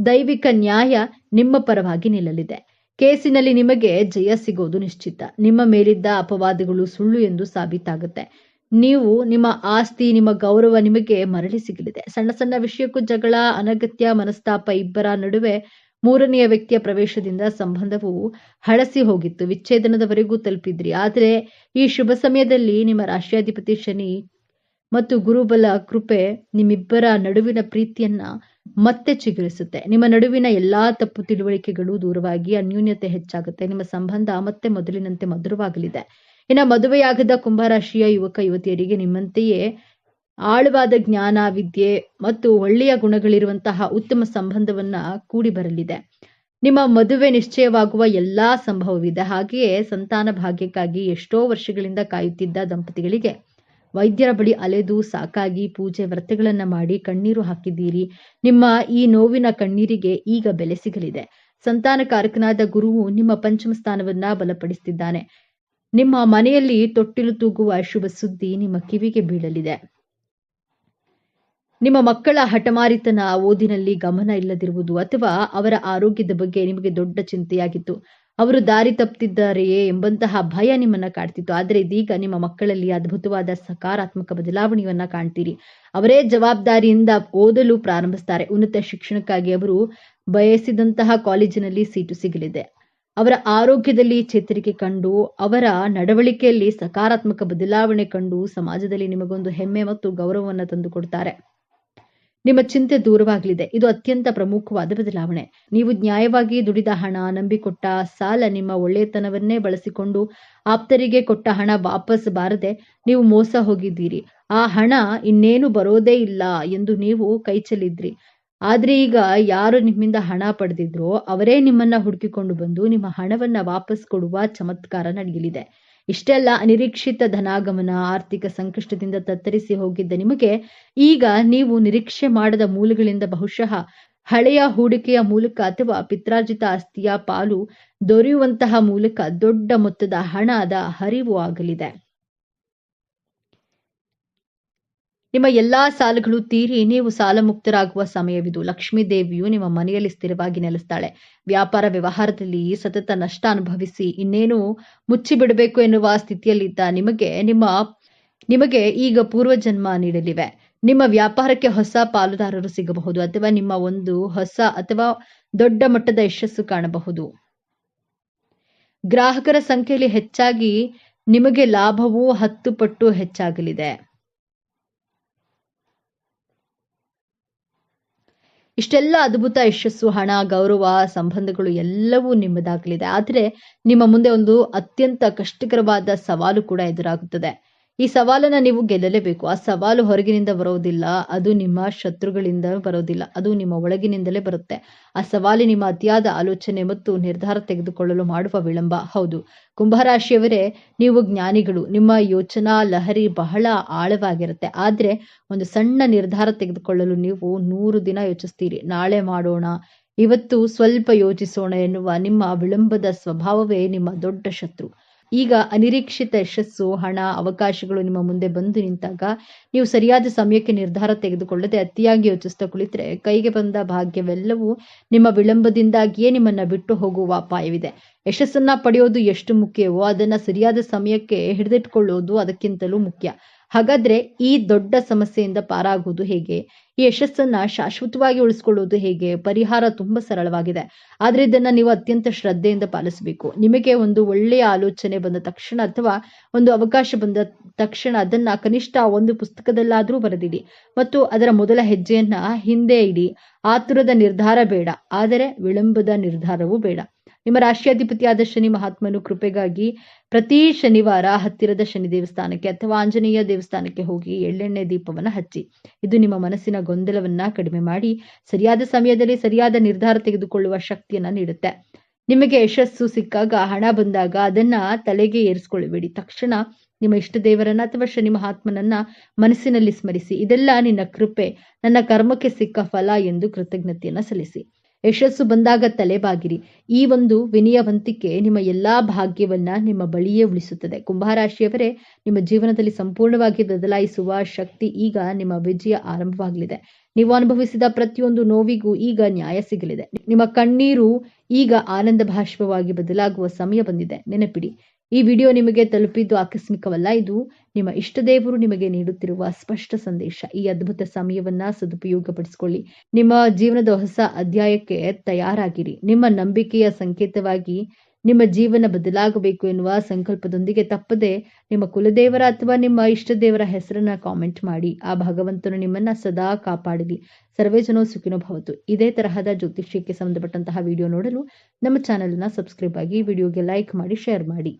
ದೈವಿಕ ನ್ಯಾಯ ನಿಮ್ಮ ಪರವಾಗಿ ನಿಲ್ಲಲಿದೆ. ಕೇಸಿನಲ್ಲಿ ನಿಮಗೆ ಜಯ ಸಿಗೋದು ನಿಶ್ಚಿತ. ನಿಮ್ಮ ಮೇಲಿದ್ದ ಅಪವಾದಗಳು ಸುಳ್ಳು ಎಂದು ಸಾಬೀತಾಗುತ್ತೆ. ನೀವು, ನಿಮ್ಮ ಆಸ್ತಿ, ನಿಮ್ಮ ಗೌರವ ನಿಮಗೆ ಮರಳಿ ಸಿಗಲಿದೆ. ಸಣ್ಣ ಸಣ್ಣ ವಿಷಯಕ್ಕೂ ಜಗಳ, ಅನಗತ್ಯ, ಮನಸ್ತಾಪ ಇಬ್ಬರ ನಡುವೆ ಮೂರನೆಯ ವ್ಯಕ್ತಿಯ ಪ್ರವೇಶದಿಂದ ಸಂಬಂಧವು ಹಳಸಿ ಹೋಗಿತ್ತು. ವಿಚ್ಛೇದನದವರೆಗೂ ತಲುಪಿದ್ರಿ. ಆದರೆ ಈ ಶುಭ ಸಮಯದಲ್ಲಿ ನಿಮ್ಮ ರಾಷ್ಟ್ರಾಧಿಪತಿ ಶನಿ ಮತ್ತು ಗುರುಬಲ ಕೃಪೆ ನಿಮ್ಮಿಬ್ಬರ ನಡುವಿನ ಪ್ರೀತಿಯನ್ನ ಮತ್ತೆ ಚಿಗುರಿಸುತ್ತೆ. ನಿಮ್ಮ ನಡುವಿನ ಎಲ್ಲಾ ತಪ್ಪು ತಿಳುವಳಿಕೆಗಳು ದೂರವಾಗಿ ಅನ್ಯೂನ್ಯತೆ ಹೆಚ್ಚಾಗುತ್ತೆ. ನಿಮ್ಮ ಸಂಬಂಧ ಮತ್ತೆ ಮೊದಲಿನಂತೆ ಮಧುರವಾಗಲಿದೆ. ಇನ್ನು ಮದುವೆಯಾಗದ ಕುಂಭರಾಶಿಯ ಯುವಕ, ಯುವತಿಯರಿಗೆ ನಿಮ್ಮಂತೆಯೇ ಆಳವಾದ ಜ್ಞಾನ, ವಿದ್ಯೆ ಮತ್ತು ಒಳ್ಳೆಯ ಗುಣಗಳಿರುವಂತಹ ಉತ್ತಮ ಸಂಬಂಧವನ್ನ ಕೂಡಿ ಬರಲಿದೆ. ನಿಮ್ಮ ಮದುವೆ ನಿಶ್ಚಯವಾಗುವ ಎಲ್ಲಾ ಸಂಭವವಿದೆ. ಹಾಗೆಯೇ ಸಂತಾನ ಭಾಗ್ಯಕ್ಕಾಗಿ ಎಷ್ಟೋ ವರ್ಷಗಳಿಂದ ಕಾಯುತ್ತಿದ್ದ ದಂಪತಿಗಳಿಗೆ ವೈದ್ಯರ ಬಳಿ ಅಲೆದು ಸಾಕಾಗಿ ಪೂಜೆ ವ್ರತಗಳನ್ನ ಮಾಡಿ ಕಣ್ಣೀರು ಹಾಕಿದ್ದೀರಿ. ನಿಮ್ಮ ಈ ನೋವಿನ ಕಣ್ಣೀರಿಗೆ ಈಗ ಬೆಲೆ ಸಿಗಲಿದೆ. ಸಂತಾನಕಾರಕನಾದ ಗುರುವು ನಿಮ್ಮ ಪಂಚಮ ಸ್ಥಾನವನ್ನ ಬಲಪಡಿಸುತ್ತಿದ್ದಾನೆ ನಿಮ್ಮ ಮನೆಯಲ್ಲಿ ತೊಟ್ಟಿಲು ತೂಗುವ ಶುಭ ಸುದ್ದಿ ನಿಮ್ಮ ಕಿವಿಗೆ ಬೀಳಲಿದೆ. ನಿಮ್ಮ ಮಕ್ಕಳ ಹಠಮಾರಿತನ ಓದಿನಲ್ಲಿ ಗಮನ ಇಲ್ಲದಿರುವುದು ಅಥವಾ ಅವರ ಆರೋಗ್ಯದ ಬಗ್ಗೆ ನಿಮಗೆ ದೊಡ್ಡ ಚಿಂತೆಯಾಗಿತ್ತು. ಅವರು ದಾರಿ ತಪ್ಪುತ್ತಿದ್ದಾರೆಯೇ ಎಂಬಂತಹ ಭಯ ನಿಮ್ಮನ್ನ ಕಾಡ್ತಿತ್ತು. ಆದರೆ ಇದೀಗ ನಿಮ್ಮ ಮಕ್ಕಳಲ್ಲಿ ಅದ್ಭುತವಾದ ಸಕಾರಾತ್ಮಕ ಬದಲಾವಣೆಯನ್ನ ಕಾಣ್ತೀರಿ. ಅವರೇ ಜವಾಬ್ದಾರಿಯಿಂದ ಓದಲು ಪ್ರಾರಂಭಿಸ್ತಾರೆ. ಉನ್ನತ ಶಿಕ್ಷಣಕ್ಕಾಗಿ ಅವರು ಬಯಸಿದಂತಹ ಕಾಲೇಜಿನಲ್ಲಿ ಸೀಟು ಸಿಗಲಿದೆ. ಅವರ ಆರೋಗ್ಯದಲ್ಲಿ ಚೇತರಿಕೆ ಕಂಡು, ಅವರ ನಡವಳಿಕೆಯಲ್ಲಿ ಸಕಾರಾತ್ಮಕ ಬದಲಾವಣೆ ಕಂಡು ಸಮಾಜದಲ್ಲಿ ನಿಮಗೊಂದು ಹೆಮ್ಮೆ ಮತ್ತು ಗೌರವವನ್ನು ತಂದುಕೊಡ್ತಾರೆ. ನಿಮ್ಮ ಚಿಂತೆ ದೂರವಾಗಲಿದೆ. ಇದು ಅತ್ಯಂತ ಪ್ರಮುಖವಾದ ಬದಲಾವಣೆ. ನೀವು ನ್ಯಾಯವಾಗಿ ದುಡಿದ ಹಣ, ನಂಬಿಕೊಟ್ಟ ಸಾಲ ನಿಮ್ಮ ಒಳ್ಳೆಯತನವನ್ನೇ ಬಳಸಿಕೊಂಡು ಆಪ್ತರಿಗೆ ಕೊಟ್ಟ ಹಣ ವಾಪಸ್ ಬಾರದೆ ನೀವು ಮೋಸ ಹೋಗಿದ್ದೀರಿ. ಆ ಹಣ ಇನ್ನೇನು ಬರೋದೇ ಇಲ್ಲ ಎಂದು ನೀವು ಕೈಚೆಲ್ಲಿದ್ರಿ ಆದ್ರೆ ಈಗ ಯಾರು ನಿಮ್ಮಿಂದ ಹಣ ಪಡೆದಿದ್ರೋ ಅವರೇ ನಿಮ್ಮನ್ನ ಹುಡುಕಿಕೊಂಡು ಬಂದು ನಿಮ್ಮ ಹಣವನ್ನ ವಾಪಸ್ ಕೊಡುವ ಚಮತ್ಕಾರ ನಡೆಯಲಿದೆ. ಇಷ್ಟೆಲ್ಲ ಅನಿರೀಕ್ಷಿತ ಧನಾಗಮನ ಆರ್ಥಿಕ ಸಂಕಷ್ಟದಿಂದ ತತ್ತರಿಸಿ ಹೋಗಿದ್ದ ನಿಮಗೆ, ಈಗ ನೀವು ನಿರೀಕ್ಷೆ ಮಾಡದ ಮೂಲಗಳಿಂದ ಬಹುಶಃ ಹಳೆಯ ಹೂಡಿಕೆಯ ಮೂಲಕ ಅಥವಾ ಪಿತ್ರಾರ್ಜಿತ ಆಸ್ತಿಯ ಪಾಲು ದೊರೆಯುವಂತಹ ಮೂಲಕ ದೊಡ್ಡ ಮೊತ್ತದ ಹಣದ ಹರಿವು ಆಗಲಿದೆ. ನಿಮ್ಮ ಎಲ್ಲಾ ಸಾಲಗಳು ತೀರಿ, ನೀವು ಸಾಲ ಮುಕ್ತರಾಗುವ ಸಮಯವಿದು. ಲಕ್ಷ್ಮೀ ದೇವಿಯು ನಿಮ್ಮ ಮನೆಯಲ್ಲಿ ಸ್ಥಿರವಾಗಿ ನೆಲೆಸ್ತಾಳೆ. ವ್ಯಾಪಾರ ವ್ಯವಹಾರದಲ್ಲಿ ಸತತ ನಷ್ಟ ಅನುಭವಿಸಿ, ಇನ್ನೇನು ಮುಚ್ಚಿಬಿಡಬೇಕು ಎನ್ನುವ ಸ್ಥಿತಿಯಲ್ಲಿದ್ದ ನಿಮಗೆ ನಿಮ್ಮ, ನಿಮಗೆ ಈಗ ಪೂರ್ವಜನ್ಮ ನೀಡಲಿವೆ. ನಿಮ್ಮ ವ್ಯಾಪಾರಕ್ಕೆ ಹೊಸ ಪಾಲುದಾರರು ಸಿಗಬಹುದು, ಅಥವಾ ನಿಮ್ಮ ಒಂದು ಹೊಸ ಅಥವಾ ದೊಡ್ಡ ಮಟ್ಟದ ಯಶಸ್ಸು ಕಾಣಬಹುದು. ಗ್ರಾಹಕರ ಸಂಖ್ಯೆಯಲ್ಲಿ ಹೆಚ್ಚಾಗಿ ನಿಮಗೆ ಲಾಭವು ಹತ್ತು ಪಟ್ಟು ಹೆಚ್ಚಾಗಲಿದೆ. ಇಷ್ಟೆಲ್ಲ ಅದ್ಭುತ ಯಶಸ್ಸು, ಹಣ, ಗೌರವ, ಸಂಬಂಧಗಳು ಎಲ್ಲವೂ ನಿಮ್ಮದಾಗಲಿದೆ ಆದರೆ ನಿಮ್ಮ ಮುಂದೆ ಒಂದು ಅತ್ಯಂತ ಕಷ್ಟಕರವಾದ ಸವಾಲು ಕೂಡ ಎದುರಾಗುತ್ತದೆ. ಈ ಸವಾಲನ್ನ ನೀವು ಗೆಲ್ಲಲೇಬೇಕು. ಆ ಸವಾಲು ಹೊರಗಿನಿಂದ ಬರೋದಿಲ್ಲ. ಅದು ನಿಮ್ಮ ಶತ್ರುಗಳಿಂದ ಬರೋದಿಲ್ಲ. ಅದು ನಿಮ್ಮ ಒಳಗಿನಿಂದಲೇ ಬರುತ್ತೆ. ಆ ಸವಾಲು ನಿಮ್ಮ ಅತಿಯಾದ ಆಲೋಚನೆ ಮತ್ತು ನಿರ್ಧಾರ ತೆಗೆದುಕೊಳ್ಳಲು ಮಾಡುವ ವಿಳಂಬ. ಹೌದು. ಕುಂಭರಾಶಿಯವರೇ, ನೀವು ಜ್ಞಾನಿಗಳು. ನಿಮ್ಮ ಯೋಚನಾ ಲಹರಿ ಬಹಳ ಆಳವಾಗಿರುತ್ತೆ. ಆದ್ರೆ ಒಂದು ಸಣ್ಣ ನಿರ್ಧಾರ ತೆಗೆದುಕೊಳ್ಳಲು ನೀವು ನೂರು ದಿನ ಯೋಚಿಸ್ತೀರಿ. ನಾಳೆ ಮಾಡೋಣ. ಇವತ್ತು ಸ್ವಲ್ಪ ಯೋಚಿಸೋಣ ಎನ್ನುವ ನಿಮ್ಮ ವಿಳಂಬದ ಸ್ವಭಾವವೇ ನಿಮ್ಮ ದೊಡ್ಡ ಶತ್ರು. ಈಗ ಅನಿರೀಕ್ಷಿತ ಯಶಸ್ಸು, ಹಣ, ಅವಕಾಶಗಳು ನಿಮ್ಮ ಮುಂದೆ ಬಂದು ನಿಂತಾಗ ನೀವು ಸರಿಯಾದ ಸಮಯಕ್ಕೆ ನಿರ್ಧಾರ ತೆಗೆದುಕೊಳ್ಳದೆ ಅತಿಯಾಗಿ ಯೋಚಿಸ್ತಾ ಕುಳಿತರೆ ಕೈಗೆ ಬಂದ ಭಾಗ್ಯವೆಲ್ಲವೂ ನಿಮ್ಮ ವಿಳಂಬದಿಂದಾಗಿಯೇ ನಿಮ್ಮನ್ನ ಬಿಟ್ಟು ಹೋಗುವ ಅಪಾಯವಿದೆ. ಯಶಸ್ಸನ್ನ ಪಡೆಯೋದು ಎಷ್ಟು ಮುಖ್ಯವೋ ಅದನ್ನ ಸರಿಯಾದ ಸಮಯಕ್ಕೆ ಹಿಡಿದಿಟ್ಕೊಳ್ಳೋದು ಅದಕ್ಕಿಂತಲೂ ಮುಖ್ಯ. ಹಾಗಾದ್ರೆ ಈ ದೊಡ್ಡ ಸಮಸ್ಯೆಯಿಂದ ಪಾರಾಗುವುದು ಹೇಗೆ? ಈ ಯಶಸ್ಸನ್ನ ಶಾಶ್ವತವಾಗಿ ಉಳಿಸ್ಕೊಳ್ಳುವುದು ಹೇಗೆ? ಪರಿಹಾರ ತುಂಬಾ ಸರಳವಾಗಿದೆ. ಆದ್ರೆ ಇದನ್ನ ನೀವು ಅತ್ಯಂತ ಶ್ರದ್ಧೆಯಿಂದ ಪಾಲಿಸಬೇಕು. ನಿಮಗೆ ಒಂದು ಒಳ್ಳೆಯ ಆಲೋಚನೆ ಬಂದ ತಕ್ಷಣ ಅಥವಾ ಒಂದು ಅವಕಾಶ ಬಂದ ತಕ್ಷಣ ಅದನ್ನ ಕನಿಷ್ಠ ಒಂದು ಪುಸ್ತಕದಲ್ಲಾದ್ರೂ ಬರೆದಿಡಿ. ಮತ್ತು ಅದರ ಮೊದಲ ಹೆಜ್ಜೆಯನ್ನ ಹಿಂದೆ ಇಡಿ. ಆತುರದ ನಿರ್ಧಾರ ಬೇಡ. ಆದರೆ ವಿಳಂಬದ ನಿರ್ಧಾರವೂ ಬೇಡ. ನಿಮ್ಮ ರಾಷ್ಟ್ರಾಧಿಪತಿಯಾದ ಶನಿ ಮಹಾತ್ಮನು ಕೃಪೆಗಾಗಿ ಪ್ರತಿ ಶನಿವಾರ ಹತ್ತಿರದ ಶನಿ ದೇವಸ್ಥಾನಕ್ಕೆ ಅಥವಾ ಆಂಜನೇಯ ದೇವಸ್ಥಾನಕ್ಕೆ ಹೋಗಿ ಎಳ್ಳೆಣ್ಣೆ ದೀಪವನ್ನು ಹಚ್ಚಿ. ಇದು ನಿಮ್ಮ ಮನಸ್ಸಿನ ಗೊಂದಲವನ್ನ ಕಡಿಮೆ ಮಾಡಿ, ಸರಿಯಾದ ಸಮಯದಲ್ಲಿ ಸರಿಯಾದ ನಿರ್ಧಾರ ತೆಗೆದುಕೊಳ್ಳುವ ಶಕ್ತಿಯನ್ನ ನೀಡುತ್ತೆ. ನಿಮಗೆ ಯಶಸ್ಸು ಸಿಕ್ಕಾಗ, ಹಣ ಬಂದಾಗ ಅದನ್ನ ತಲೆಗೆ ಏರಿಸ್ಕೊಳ್ಬೇಡಿ ತಕ್ಷಣ ನಿಮ್ಮ ಇಷ್ಟ ದೇವರನ್ನ ಅಥವಾ ಶನಿ ಮಹಾತ್ಮನನ್ನ ಮನಸ್ಸಿನಲ್ಲಿ ಸ್ಮರಿಸಿ, ಇದೆಲ್ಲ ನಿನ್ನ ಕೃಪೆ, ನನ್ನ ಕರ್ಮಕ್ಕೆ ಸಿಕ್ಕ ಫಲ ಎಂದು ಕೃತಜ್ಞತೆಯನ್ನ ಸಲ್ಲಿಸಿ. ಯಶಸ್ಸು ಬಂದಾಗ ತಲೆಬಾಗಿರಿ. ಈ ಒಂದು ವಿನಯವಂತಿಕೆ ನಿಮ್ಮ ಎಲ್ಲಾ ಭಾಗ್ಯವನ್ನ ನಿಮ್ಮ ಬಳಿಯೇ ಉಳಿಸುತ್ತದೆ. ಕುಂಭರಾಶಿಯವರೇ, ನಿಮ್ಮ ಜೀವನದಲ್ಲಿ ಸಂಪೂರ್ಣವಾಗಿ ಬದಲಾಯಿಸುವ ಶಕ್ತಿ ಈಗ ನಿಮ್ಮ ವಿಜಯ ಆರಂಭವಾಗಲಿದೆ. ನೀವು ಅನುಭವಿಸಿದ ಪ್ರತಿಯೊಂದು ನೋವಿಗೂ ಈಗ ನ್ಯಾಯ ಸಿಗಲಿದೆ. ನಿಮ್ಮ ಕಣ್ಣೀರು ಈಗ ಆನಂದ ಭಾಷ್ಪವಾಗಿ ಬದಲಾಗುವ ಸಮಯ ಬಂದಿದೆ. ನೆನಪಿಡಿ ಈ ವಿಡಿಯೋ ನಿಮಗೆ ತಲುಪಿದ್ದು ಆಕಸ್ಮಿಕವಲ್ಲ, ಇದು ನಿಮ್ಮ ಇಷ್ಟದೇವರು ನಿಮಗೆ ನೀಡುತ್ತಿರುವ ಸ್ಪಷ್ಟ ಸಂದೇಶ. ಈ ಅದ್ಭುತ ಸಮಯವನ್ನ ಸದುಪಯೋಗಪಡಿಸಿಕೊಳ್ಳಿ. ನಿಮ್ಮ ಜೀವನದ ಹೊಸ ಅಧ್ಯಾಯಕ್ಕೆ ತಯಾರಾಗಿರಿ. ನಿಮ್ಮ ನಂಬಿಕೆಯ ಸಂಕೇತವಾಗಿ ನಿಮ್ಮ ಜೀವನ ಬದಲಾಗಬೇಕು ಎನ್ನುವ ಸಂಕಲ್ಪದೊಂದಿಗೆ ತಪ್ಪದೆ ನಿಮ್ಮ ಕುಲದೇವರ ಅಥವಾ ನಿಮ್ಮ ಇಷ್ಟದೇವರ ಹೆಸರನ್ನ ಕಾಮೆಂಟ್ ಮಾಡಿ. ಆ ಭಗವಂತನು ನಿಮ್ಮನ್ನ ಸದಾ ಕಾಪಾಡಲಿ ಸರ್ವೇ ಜನೋ ಸುಖಿನೋ ಭವತು. ಇದೇ ತರಹದ ಜ್ಯೋತಿಷ್ಯಕ್ಕೆ ಸಂಬಂಧಪಟ್ಟಂತಹ ವಿಡಿಯೋ ನೋಡಲು ನಮ್ಮ ಚಾನೆಲ್ನ ಸಬ್ಸ್ಕ್ರೈಬ್ ಆಗಿ, ವಿಡಿಯೋಗೆ ಲೈಕ್ ಮಾಡಿ, ಶೇರ್ ಮಾಡಿ.